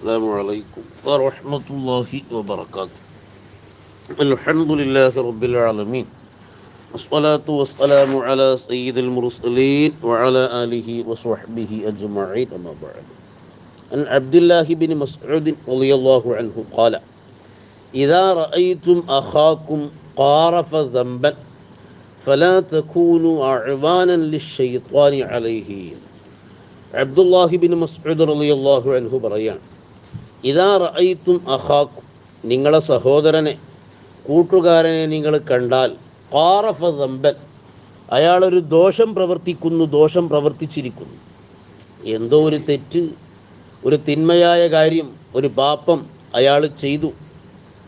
السلام عليكم ورحمة الله وبركاته الحمد لله رب العالمين والصلاة والسلام على سيد المرسلين وعلى آله وصحبه أجمعين أما بعد عن عبد الله بن مسعود رضي الله عنه قال إذا رأيتم أخاكم قارف ذنبا فلا تكونوا أعوانا للشيطان عليه Abdullahi bin Masood റളിയല്ലാഹു അൻഹു പറയാണ് ഇതാ റഅയ്തും അഹാക്കും നിങ്ങളെ സഹോദരനെ കൂട്ടുകാരനെ നിങ്ങൾ കണ്ടാൽ ഖാറഫ ദമ്പൻ അയാളൊരു ദോഷം പ്രവർത്തിക്കുന്നു ദോഷം പ്രവർത്തിച്ചിരിക്കുന്നു. എന്തോ ഒരു തെറ്റ് ഒരു തിന്മയായ കാര്യം ഒരു പാപം അയാൾ ചെയ്തു.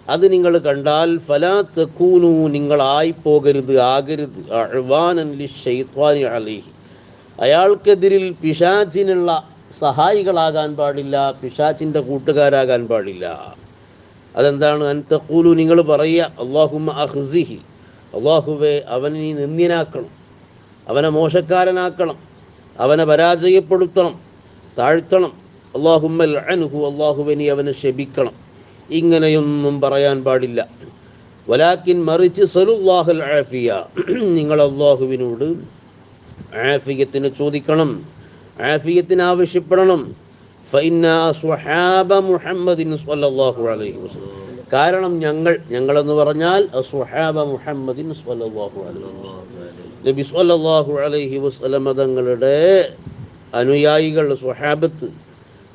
അത് നിങ്ങൾ കണ്ടാൽ ഫലാ തക്കൂനു നിങ്ങളായി പോകരുത് ആകരുത്. അഴ്വാനൻ ലി ഷെയ്ത്വാനി അലൈഹി. അയാൾക്കെതിരിൽ പിശാചിനുള്ള സഹായികളാകാൻ പാടില്ല പിശാച്ചിന്റെ കൂട്ടുകാരാകാൻ പാടില്ല. അതെന്താണ്? അൻതക്കൂലു നിങ്ങൾ പറയുക അള്ളാഹുമ അഹ്സിഹി അള്ളാഹുവെ അവനെ നീ നിന്ദ്യനാക്കണം. അവനെ മോശക്കാരനാക്കണം. അവനെ പരാജയപ്പെടുത്തണം. താഴ്ത്തണം. അള്ളാഹുമ്മൽ അനുഹു അള്ളാഹുവെ നീ അവനെ ശപിക്കണം. ഇങ്ങനെയൊന്നും പറയാൻ പാടില്ല. വലാക്കിൻ മറിച്ച് സലുല്ലാഹുൽ ആഫിയ. നിങ്ങൾ അള്ളാഹുവിനോട് ആഫിയത്തിന് ചോദിക്കണം. ആഫിയത്തിന് ആവശ്യപ്പെടണം കാരണം ഞങ്ങൾ ഞങ്ങളെന്ന് പറഞ്ഞാൽ സ്വഹാബ മുഹമ്മദിൻ നബി സ്വല്ലല്ലാഹു അലൈഹി വസല്ലമ തങ്ങളുടെ അനുയായികൾ സ്വഹാബത്ത്.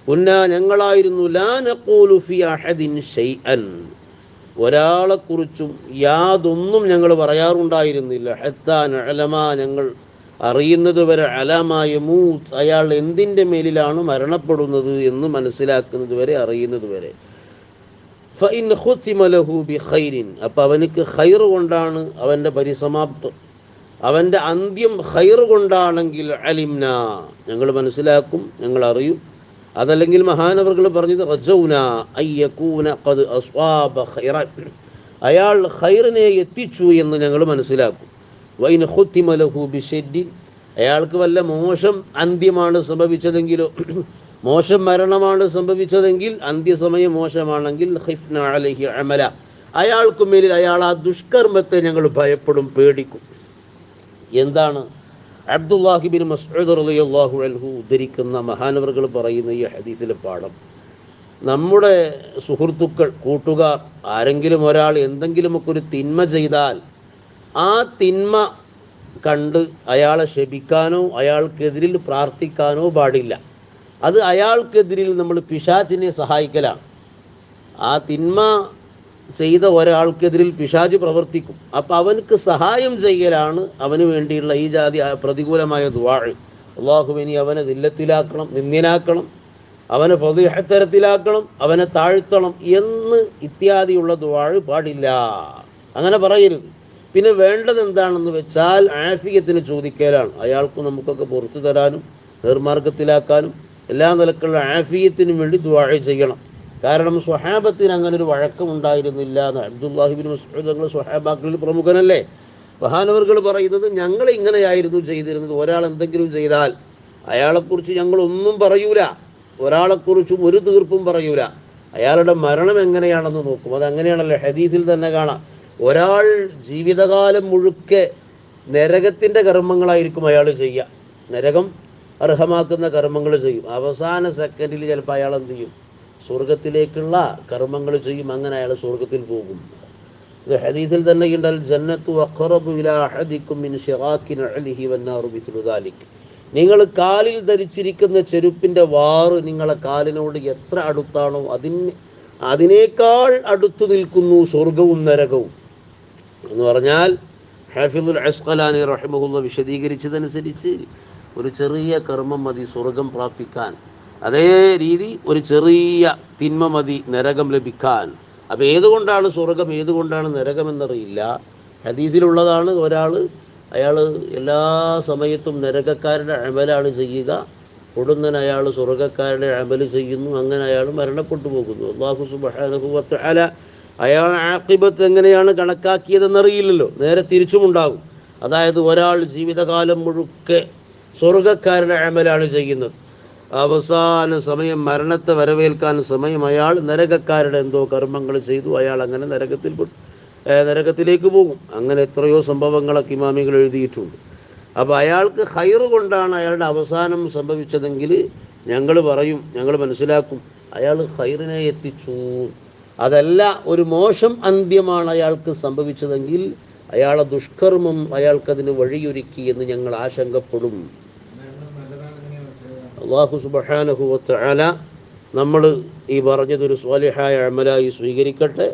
ഉന്നാ ഞങ്ങളായിരുന്നു ലാ നഖൂലു ഫി അഹദിൻ ഷൈഅൻ. ഒരാളെക്കുറിച്ചും യാതൊന്നും ഞങ്ങൾ പറയാറുണ്ടായിരുന്നില്ല. ഹെത്താൻ നഅലമ ഞങ്ങൾ അറിയുന്നത് വരെ അലാമായ മൂത്ത് അയാൾ എന്തിന്റെ മേലിലാണ് മരണപ്പെടുന്നത് എന്ന് മനസ്സിലാക്കുന്നത് വരെ അറിയുന്നത് വരെ. ഫൈൻ അപ്പം അവനക്ക് ഖൈർ കൊണ്ടാണ് അവന്റെ പരിസമാപ്തം. അവന്റെ അന്ത്യം ഖൈർ കൊണ്ടാണെങ്കിൽ അലിംന. ഞങ്ങൾ മനസ്സിലാക്കും ഞങ്ങൾ അറിയും. അതല്ലെങ്കിൽ മഹാനവർകൾ പറഞ്ഞത് ഖദ് അസ്വാബ ഖൈറ അയാൾ ഖൈറിനെ എത്തിച്ചു എന്ന് ഞങ്ങൾ മനസ്സിലാക്കും. വൈൻ ഹുത്തിമലഹു ബിഷെഡി അയാൾക്ക് വല്ല മോശം അന്ത്യമാണ് സംഭവിച്ചതെങ്കിലോ മോശം മരണമാണ് സംഭവിച്ചതെങ്കിൽ അന്ത്യസമയം മോശമാണെങ്കിൽ ഹിഫ്ന അമല. അയാൾക്ക് മേലിൽ അയാൾ ആ ദുഷ്കർമ്മത്തെ ഞങ്ങൾ ഭയപ്പെടും പേടിക്കും. എന്താണ്? അബ്ദുല്ലാഹിബിൻ മസ്ഊദ് റളിയല്ലാഹു അൻഹു ഉദ്ധരിക്കുന്ന മഹാനവർകൾ പറയുന്ന ഈ ഹദീസിലെ പാഠം. നമ്മുടെ സുഹൃത്തുക്കൾ കൂട്ടുകാർ ആരെങ്കിലും ഒരാൾ എന്തെങ്കിലുമൊക്കെ ഒരു തിന്മ ചെയ്താൽ ആ തിന്മ കണ്ട് അയാളെ ശപിക്കാനോ അയാൾക്കെതിരിൽ പ്രാർത്ഥിക്കാനോ പാടില്ല. അത് അയാൾക്കെതിരിൽ നമ്മൾ പിശാചിനെ സഹായിക്കലാണ്. ആ തിന്മ ചെയ്ത ഒരാൾക്കെതിരിൽ പിശാജ് പ്രവർത്തിക്കും. അപ്പം അവനക്ക് സഹായം ചെയ്യലാണ് അവന് വേണ്ടിയുള്ള ഈ ജാതി പ്രതികൂലമായ ദ്വാഴ് അള്ളാഹുവിനി അവനെ ദില്ലത്തിലാക്കണം നിന്ദ്യനാക്കണം അവനെ ഫതിഹത്തരത്തിലാക്കണം അവനെ താഴ്ത്തണം എന്ന് ഇത്യാദിയുള്ള ദ്വാഴ് പാടില്ല. അങ്ങനെ പറയരുത്. പിന്നെ വേണ്ടത് എന്താണെന്ന് വെച്ചാൽ ആഫിയത്തിന് ചോദിക്കലാണ്. അയാൾക്ക് നമുക്കൊക്കെ പുറത്തു തരാനും നേർമാർഗത്തിലാക്കാനും എല്ലാ നിലക്കുള്ള ആഫിയത്തിനും വേണ്ടി ദ്വാഴ ചെയ്യണം. കാരണം സ്വഹാബത്തിന് അങ്ങനെ ഒരു വഴക്കമുണ്ടായിരുന്നില്ല എന്ന് അബ്ദുല്ലാഹിബിൻ മസ്ഊദ് ഞങ്ങൾ സ്വഹാബാക്കളിൽ പ്രമുഖനല്ലേ? മഹാനവർകൾ പറയുന്നത് ഞങ്ങൾ ഇങ്ങനെയായിരുന്നു ചെയ്തിരുന്നത്. ഒരാൾ എന്തെങ്കിലും ചെയ്താൽ അയാളെക്കുറിച്ച് ഞങ്ങളൊന്നും പറയൂല. ഒരാളെക്കുറിച്ചും ഒരു തീർപ്പും പറയൂല. അയാളുടെ മരണം എങ്ങനെയാണെന്ന് നോക്കും. അത് അങ്ങനെയാണല്ലോ ഹദീസിൽ തന്നെ കാണാം. ഒരാൾ ജീവിതകാലം മുഴുക്കെ നരകത്തിന്റെ കർമ്മങ്ങളായിരിക്കും അയാൾ ചെയ്യുക. നരകം അർഹമാക്കുന്ന കർമ്മങ്ങൾ ചെയ്യും. അവസാന സെക്കൻഡിൽ ചിലപ്പോൾ അയാൾ എന്ത് ചെയ്യും? സ്വർഗത്തിലേക്കുള്ള കർമ്മങ്ങൾ ചെയ്യും. അങ്ങനെ അയാൾ സ്വർഗത്തിൽ പോകും. ഹദീസിൽ തന്നെ ഉണ്ടൽ ജന്നത്തു അഖറബു ഇലാ അഹദിക്കും മിൻ ഷിറാഖി നഅലിഹി വന്നാറു മിസ്ലു നിങ്ങൾ കാലിൽ ധരിച്ചിരിക്കുന്ന ചെരുപ്പിന്റെ വാറ് നിങ്ങളെ കാലിനോട് എത്ര അടുത്താണോ അതിന് അതിനേക്കാൾ അടുത്തു നിൽക്കുന്നു സ്വർഗവും നരകവും. എന്ന് പറഞ്ഞാൽ ഹാഫിദുൽ അസ്ഖലാനി റഹിമുള്ള വിശദീകരിച്ചതനുസരിച്ച് ഒരു ചെറിയ കർമ്മം മതി സ്വർഗം പ്രാപിക്കാൻ. അതേ രീതി ഒരു ചെറിയ തിന്മ മതി നരകം ലഭിക്കാൻ. അപ്പം ഏതുകൊണ്ടാണ് സ്വർഗം ഏതുകൊണ്ടാണ് നരകം എന്നറിയില്ല ഹദീസിലുള്ളതാണ് ഒരാൾ അയാൾ എല്ലാ സമയത്തും നരകക്കാരുടെ അമലാണ് ചെയ്യുക. ഉടൻ അയാൾ സ്വർഗക്കാരുടെ അമൽ ചെയ്യുന്നു. അങ്ങനെ അയാൾ മരണപ്പെട്ടു പോകുന്നു. അള്ളാഹു സുബാനുഭവത്തെ അല അയാൾ ആക്കിബത്ത് എങ്ങനെയാണ് കണക്കാക്കിയതെന്നറിയില്ലല്ലോ. നേരെ തിരിച്ചുമുണ്ടാകും. അതായത് ഒരാൾ ജീവിതകാലം മുഴുക്കെ സ്വർഗക്കാരുടെ അമലാണ് ചെയ്യുന്നത്. അവസാന സമയം മരണത്തെ വരവേൽക്കാൻ സമയം അയാൾ നരകക്കാരുടെ എന്തോ കർമ്മങ്ങൾ ചെയ്തു. അയാൾ അങ്ങനെ നരകത്തിൽ നരകത്തിലേക്ക് പോകും. അങ്ങനെ എത്രയോ സംഭവങ്ങളൊക്കെ ഇമാമികൾ എഴുതിയിട്ടുണ്ട്. അപ്പോൾ അയാൾക്ക് ഹൈറ് കൊണ്ടാണ് അയാളുടെ അവസാനം സംഭവിച്ചതെങ്കിൽ ഞങ്ങൾ പറയും ഞങ്ങൾ മനസ്സിലാക്കും അയാൾ ഹൈറിനെ എത്തിച്ചു. അതല്ല ഒരു മോശം അന്ത്യമാണ് അയാൾക്ക് സംഭവിച്ചതെങ്കിൽ അയാളെ ദുഷ്കർമ്മം അയാൾക്കതിന് വഴിയൊരുക്കി എന്ന് ഞങ്ങൾ ആശങ്കപ്പെടും. അള്ളാഹു സുബാനഹു വത്തആല നമ്മൾ ഈ പറഞ്ഞതൊരു സ്വാലിഹായ അമലായി സ്വീകരിക്കട്ടെ.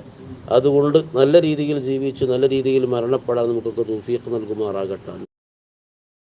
അതുകൊണ്ട് നല്ല രീതിയിൽ ജീവിച്ച് നല്ല രീതിയിൽ മരണപ്പെടാൻ നമുക്കൊക്കെ തൗഫീഖ് നൽകുമാറാകട്ടെ.